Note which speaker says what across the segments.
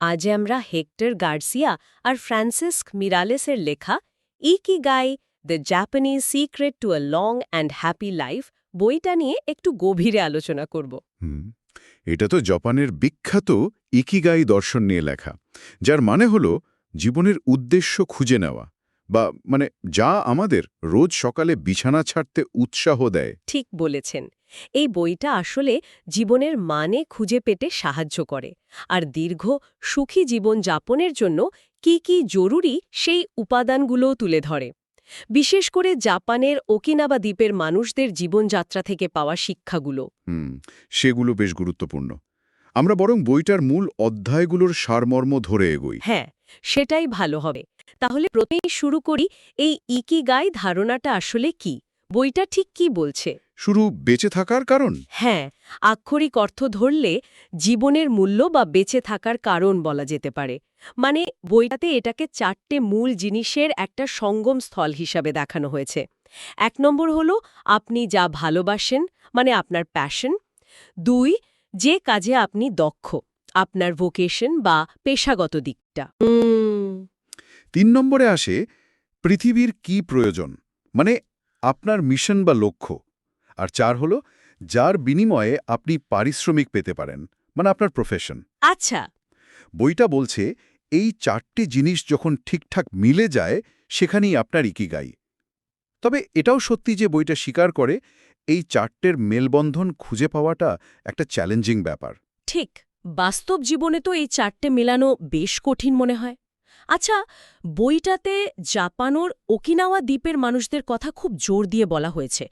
Speaker 1: আজ আমরা hectare Garcia আর ফ্রান্সিস্ক মিরালেসের লেখা Ikigai, the Japanese secret to a long and happy life বইটা নিয়ে একটু গভীরে আলোচনা করব।
Speaker 2: এটা তো জাপানের বিখ্যাত ইকিগাই দর্শন নিয়ে লেখা, যার মানে হল জীবনের উদ্দেশ্য খুঁজে নেওয়া। বা মানে যা আমাদের রোজ সকালে বিছানা ছাড়তে উৎসাহ দেয়।
Speaker 1: ঠিক বলেছেন। এই বইটা আসলে জীবনের মানে খুঁজে পেতে সাহায্য করে। আর দীর্ঘ সুখী জীবন যাপনের জন্য কি কি জরুরি সেই উপাদানগুলোও তুলে ধরে। বিশেষ করে জাপানের ওকিনাবা দ্বীপের মানুষদের জীবনযাত্রা থেকে পাওয়া শিক্ষাগুলো।
Speaker 2: হুম সেগুলো বেশ গুরুত্বপূর্ণ। আমরা বরং বইটার মূল অধ্যায়গুলোর সারমর্ম ধরে এগোই।
Speaker 1: হ্যাঁ সেটাই ভালো হবে। তাহলে প্রথমেই শুরু করি এই ইকিগাই ধারণাটা আসলে কি? বইটা ঠিক কি বলছে?
Speaker 2: শুরু বেঁচে থাকার কারণ?
Speaker 1: হ্যাঁ আক্ষরিক অর্থ ধরলে জীবনের মূল্য বা বেঁচে থাকার কারণ বলা যেতে পারে। মানে বইটাতে এটাকে চারটে মূল জিনিসের একটা সঙ্গম স্থল হিসাবে দেখানো হয়েছে। এক নম্বর হলো আপনি যা ভালোবাসেন মানে আপনার প্যাশন দুই যে কাজে আপনি দক্ষ আপনার ভোকেশন বা পেশাগত দিকটা।
Speaker 2: তিন নম্বরে আসে পৃথিবীর কি প্রয়োজন? মানে আপনার মিশন বা লক্ষ্য। আর চার হলো যার বিনিময়ে আপনি পারিশ্রমিক পেতে পারেন মানে আপনার প্রফেশন
Speaker 1: আচ্ছা।
Speaker 2: বইটা বলছে এই চারটি জিনিস যখন ঠিকঠাক মিলে যায় সেখানেই আপনার ইকিগাই। তবে এটাও সত্যি যে বইটা স্বীকার করে এই চারটের মেলবন্ধন খুঁজে পাওয়াটা একটা চ্যালেঞ্জিং ব্যাপার।
Speaker 1: ঠিক। বাস্তব জীবনে তো এই চারটে মেলানো বেশ কঠিন মনে হয়। আচ্ছা বইটাতে জাপানোর ওকিনাওয়া দ্বীপের মানুষদের কথা খুব জোর দিয়ে বলা হয়েছে।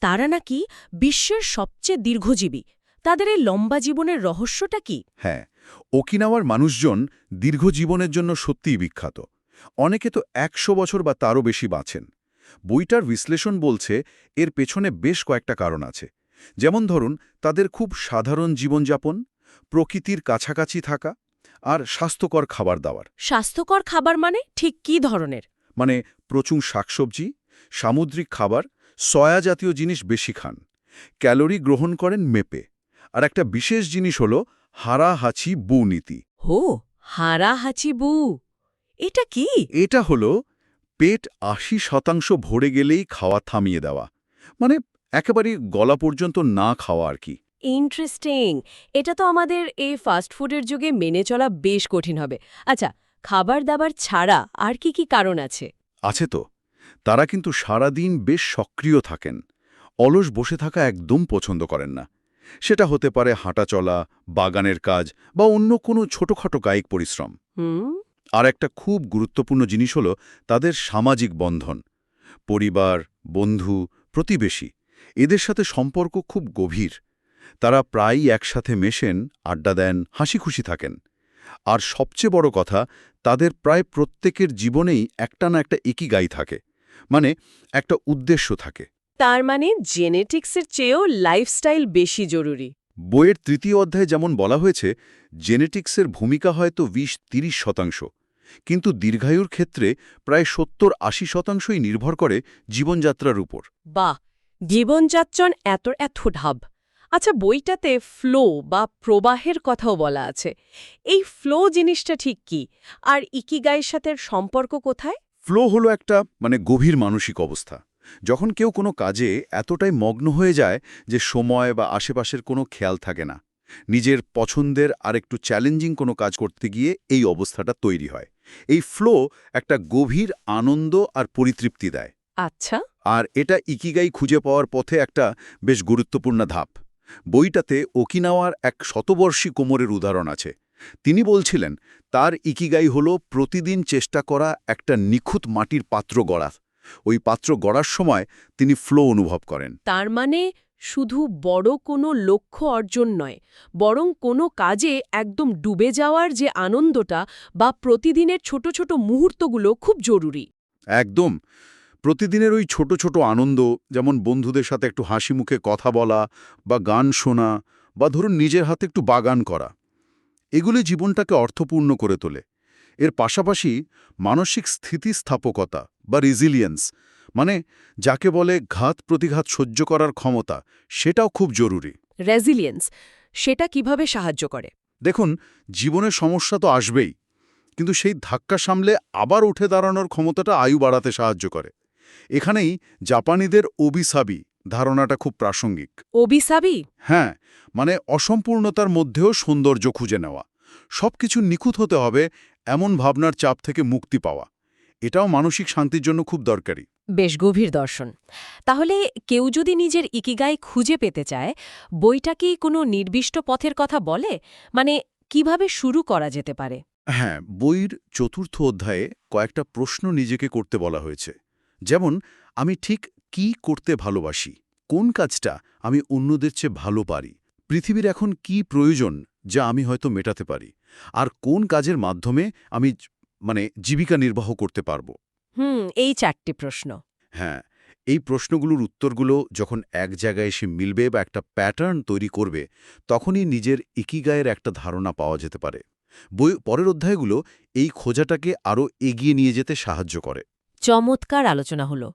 Speaker 1: তারা নাকি বিশ্বের সবচেয়ে দীর্ঘজীবী। তাদের এই লম্বা জীবনের রহস্যটা কি?
Speaker 2: হ্যাঁ ওকিনাওয়ার মানুষজন দীর্ঘ জীবনের জন্য সত্যিই বিখ্যাত। অনেকে তো একশো বছর বা তারও বেশি বাঁচেন। বইটার বিশ্লেষণ বলছে এর পেছনে বেশ কয়েকটা কারণ আছে। যেমন ধরুন, তাদের খুব সাধারণ জীবনযাপন, প্রকৃতির কাছাকাছি থাকা আর স্বাস্থ্যকর খাবার দাবার।
Speaker 1: স্বাস্থ্যকর খাবার মানে ঠিক কী ধরনের?
Speaker 2: মানে প্রচুর শাকসবজি সামুদ্রিক খাবার সয়া জাতীয় জিনিস বেশি খান ক্যালোরি গ্রহণ করেন মেপে। আর একটা বিশেষ জিনিস হল হারা হাঁচি বু নীতি।
Speaker 1: হো হারা হাচিবু এটা কি?
Speaker 2: এটা হল পেট আশি শতাংশ ভরে গেলেই খাওয়া থামিয়ে দেওয়া মানে একেবারে গলা পর্যন্ত না খাওয়া আর কি।
Speaker 1: ইন্টারেস্টিং এটা তো আমাদের এই ফাস্টফুডের যুগে মেনে চলা বেশ কঠিন হবে। আচ্ছা খাবার দাবার ছাড়া আর কি কি কারণ আছে?
Speaker 2: আছে তো। তারা কিন্তু সারাদিন বেশ সক্রিয় থাকেন। অলস বসে থাকা একদম পছন্দ করেন না। সেটা হতে পারে হাঁটা চলা বাগানের কাজ বা অন্য কোনো ছোটখাটো গায়িক পরিশ্রম। আর একটা খুব গুরুত্বপূর্ণ জিনিস হল তাদের সামাজিক বন্ধন। পরিবার বন্ধু প্রতিবেশী এদের সাথে সম্পর্ক খুব গভীর। তারা প্রায়ই একসাথে মেশেন আড্ডা দেন হাসি খুশি থাকেন। আর সবচেয়ে বড় কথা তাদের প্রায় প্রত্যেকের জীবনেই একটা না একটা ইকিগাই থাকে। মানে একটা উদ্দেশ্য থাকে।
Speaker 1: তার মানে জেনেটিক্সের চেয়েও লাইফস্টাইল বেশি জরুরি।
Speaker 2: বইয়ের তৃতীয় অধ্যায়ে যেমন বলা হয়েছে জেনেটিক্সের ভূমিকা হয়তো বিশ তিরিশ শতাংশ। কিন্তু দীর্ঘায়ুর ক্ষেত্রে প্রায় সত্তর আশি শতাংশই নির্ভর করে জীবনযাত্রার উপর।
Speaker 1: বাহ! জীবনযাত্রন এত এত ঢাব। আচ্ছা বইটাতে ফ্লো বা প্রবাহের কথাও বলা আছে। এই ফ্লো জিনিসটা ঠিক কি? আর ইকিগাইয়ের সাথে সম্পর্ক কোথায়?
Speaker 2: ফ্লো হলো একটা মানে গভীর মানসিক অবস্থা। যখন কেউ কোনো কাজে এতটাই মগ্ন হয়ে যায় যে সময় বা আশেপাশের কোনো খেয়াল থাকে না নিজের পছন্দের আর একটু চ্যালেঞ্জিং কোনো কাজ করতে গিয়ে এই অবস্থাটা তৈরি হয়। এই ফ্লো একটা গভীর আনন্দ আর পরিতৃপ্তি দেয়।
Speaker 1: আচ্ছা।
Speaker 2: আর এটা ইকিগাই খুঁজে পাওয়ার পথে একটা বেশ গুরুত্বপূর্ণ ধাপ। বইটাতে ওকিনাওয়ার এক শতবর্ষী কোমরের উদাহরণ আছে। তিনি বলছিলেন তার ইকিগাই হল প্রতিদিন চেষ্টা করা একটা নিখুঁত মাটির পাত্র গড়া। ওই পাত্র গড়ার সময় তিনি ফ্লো অনুভব করেন।
Speaker 1: তার মানে শুধু বড় কোনো লক্ষ্য অর্জন নয় বরং কোনো কাজে একদম ডুবে যাওয়ার যে আনন্দটা বা প্রতিদিনের ছোট ছোট মুহূর্তগুলো খুব জরুরি।
Speaker 2: একদম। প্রতিদিনের ওই ছোট ছোট আনন্দ যেমন বন্ধুদের সাথে একটু হাসি মুখে কথা বলা বা গান শোনা বা ধরুন নিজের হাতে একটু বাগান করা এগুলি জীবনটাকে অর্থপূর্ণ করে তোলে। এর পাশাপাশি মানসিক স্থিতিস্থাপকতা বা রিজিলিয়েন্স মানে যাকে বলে ঘাত প্রতিঘাত সহ্য করার ক্ষমতা সেটাও খুব জরুরি।
Speaker 1: রেজিলিয়েন্স সেটা কীভাবে সাহায্য করে?
Speaker 2: দেখুন জীবনের সমস্যা তো আসবেই কিন্তু সেই ধাক্কা সামলে আবার উঠে দাঁড়ানোর ক্ষমতাটা আয়ু বাড়াতে সাহায্য করে। এখানেই জাপানিদের ওবিসাবি ধারণাটা খুব প্রাসঙ্গিক।
Speaker 1: অবিসাবি
Speaker 2: হ্যাঁ মানে অসম্পূর্ণতার মধ্যেও সৌন্দর্য খুঁজে নেওয়া। সবকিছু নিখুঁত হতে হবে এমন ভাবনার চাপ থেকে মুক্তি পাওয়া। এটাও মানসিক শান্তির জন্য খুব দরকারি।
Speaker 1: বেশ গভীর দর্শন। তাহলে কেউ যদি নিজের ইকিগাই খুঁজে পেতে চায় বইটা কি কোনো নির্দিষ্ট পথের কথা বলে? মানে কীভাবে শুরু করা যেতে পারে?
Speaker 2: হ্যাঁ বইয়ের চতুর্থ অধ্যায়ে কয়েকটা প্রশ্ন নিজেকে করতে বলা হয়েছে। যেমন আমি ঠিক কি করতে ভালোবাসি কোন কাজটা আমি অন্যদের চেয়ে ভালো পারি পৃথিবীর এখন কি প্রয়োজন যা আমি হয়তো মেটাতে পারি আর কোন কাজের মাধ্যমে আমি মানে জীবিকা নির্বাহ করতে পারব।
Speaker 1: হুম এই চারটি প্রশ্ন।
Speaker 2: হ্যাঁ এই প্রশ্নগুলোর উত্তরগুলো যখন এক জায়গায় এসে মিলবে বা একটা প্যাটার্ন তৈরি করবে তখনই নিজের ইকিগায়ের একটা ধারণা পাওয়া যেতে পারে। বই পরের অধ্যায়গুলো এই খোঁজাটাকে আরও এগিয়ে নিয়ে যেতে সাহায্য করে।
Speaker 1: চমৎকার আলোচনা হলো।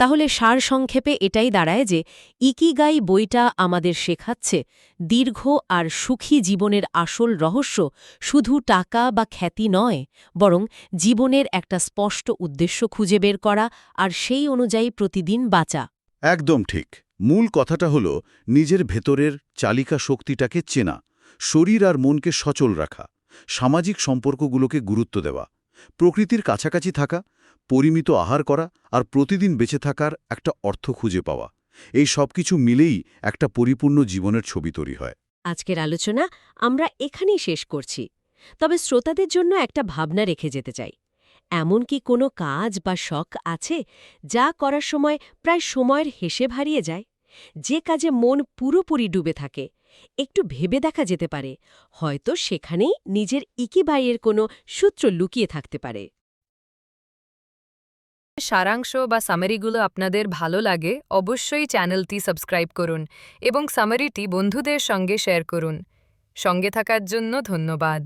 Speaker 1: তাহলে সারসংক্ষেপে এটাই দাঁড়ায় যে, ইকিগাই বইটা আমাদের শেখাচ্ছে দীর্ঘ আর সুখী জীবনের আসল রহস্য শুধু টাকা বা খ্যাতি নয়, বরং জীবনের একটা স্পষ্ট উদ্দেশ্য খুঁজে বের করা আর সেই অনুযায়ী প্রতিদিন বাঁচা।
Speaker 2: একদম ঠিক। মূল কথাটা হলো নিজের ভেতরের চালিকা শক্তিটাকে চেনা, শরীর আর মনকে সচল রাখা, সামাজিক সম্পর্কগুলোকে গুরুত্ব দেওয়া, প্রকৃতির কাছাকাছি থাকা পরিমিত আহার করা আর প্রতিদিন বেঁচে থাকার একটা অর্থ খুঁজে পাওয়া। এই সব কিছু মিলেই একটা পরিপূর্ণ জীবনের ছবি তৈরি হয়।
Speaker 1: আজকের আলোচনা আমরা এখানেই শেষ করছি। তবে শ্রোতাদের জন্য একটা ভাবনা রেখে যেতে চাই। এমন কি কোনো কাজ বা শখ আছে যা করার সময় প্রায় সময়ের হেসে হারিয়ে যায়? যে কাজে মন পুরোপুরি ডুবে থাকে, একটু ভেবে দেখা যেতে পারে, হয়তো সেখানেই নিজের ইকিবাইয়ের কোনো সূত্র লুকিয়ে থাকতে পারে।
Speaker 3: সারাংশ বা সামারিগুলো আপনাদের ভালো লাগে, অবশ্যই চ্যানেলটি সাবস্ক্রাইব করুন এবং সামারিটি বন্ধুদের সঙ্গে শেয়ার করুন। সঙ্গে থাকার জন্য ধন্যবাদ।